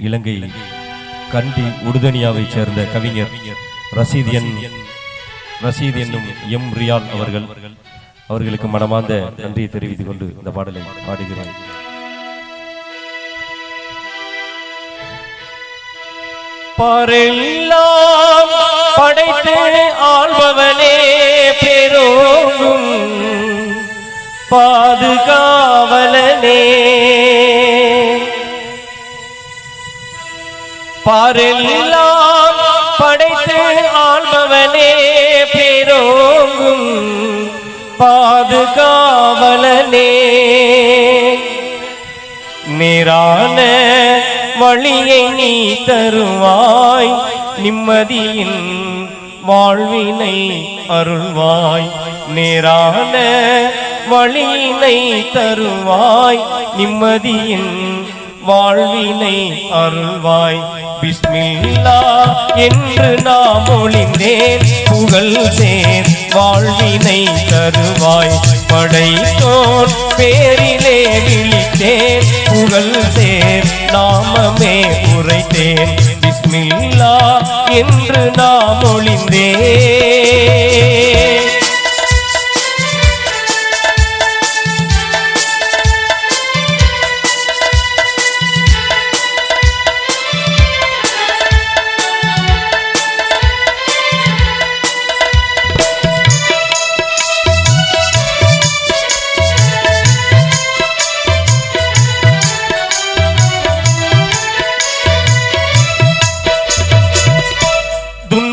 இலங்கை கண்டி உடுதனியாவைச் சேர்ந்த கவிஞர் ரசீத் என் ரசீத் என்னும் எம். ரியால் அவர்கள். அவர்களுக்கு மனமார்ந்த நன்றியை தெரிவித்துக் கொண்டு இந்த பாடலை பாடுகிறேன் பாரெல்லாம் படைத்து ஆள்பவனே பெரோங்கும் பாதுகாவல் பாரெல்லாம் படைத்து ஆள்பவனே பெரோங்கும் பாதுகாவலனே. நேரான வழியை நீ தருவாய் நிம்மதியின் வாழ்வினை அருள்வாய். நேரான வழியினை தருவாய் நிம்மதியின் வாழ்வினை அருள்வாய். பிஸ்மில்லா என்று நாம் ஒளிந்தேன். புகழ் சேர் வாழ்வினை தருவாய். படைத்தோன் பேரிலே விழித்தேன். புகழ் சேர் நாமமே உரைத்தேன். பிஸ்மில்லா என்று நாம் ஒளிந்தேன்.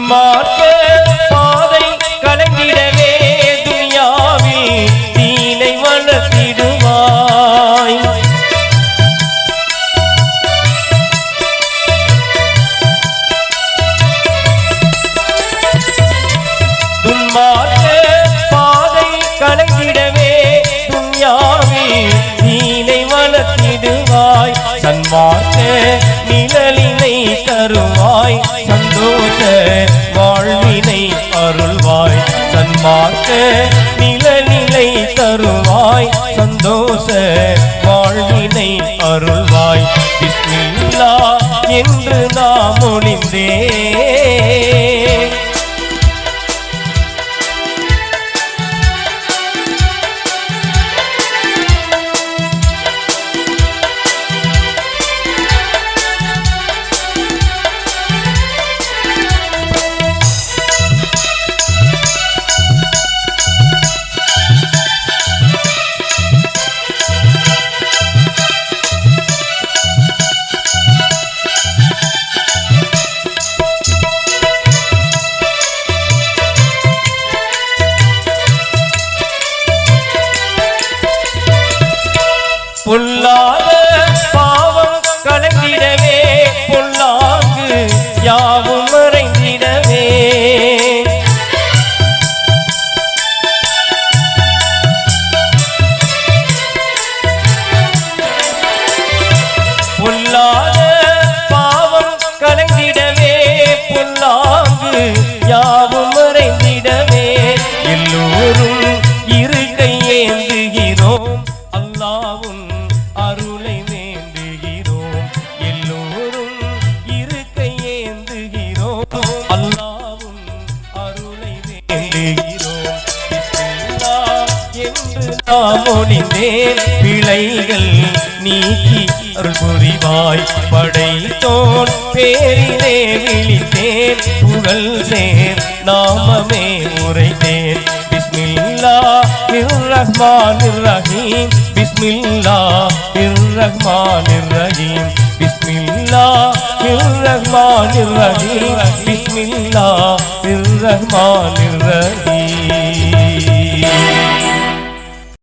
துன்மார்க்க பாதை கலங்கிடவே துனியாவில் தீனை வளர்த்திடுவாய். துன்மார்க்க பாதை கலங்கிடவே துன்யாவில் தீனை வளர்த்திடுவாய். சன்மார்க்க தருவாய். சன்மார்க்க நிலநிலை தருவாய். சந்தோஷ வாழ்வினை அருள்வாய். பிஸ்மில்லா என்று நாம் ஒளிந்தே பொல்லாத முனிந்தேன் பிழைகள் நீக்கி அருள் புரிவாய் படைத்தோன். பேரிலே விழித்தேன். புகழ் சேர் நாமமே உரைத்தேன். பிஸ்மில்லா ரஹ்மான் ரஹீம் பிஸ்மில்லா ரஹ்மான் ரஹீம் பிஸ்மில்லா ரஹ்மான் ரஹீம் பிஸ்மில்லா ரஹ்மான் ரஹீம்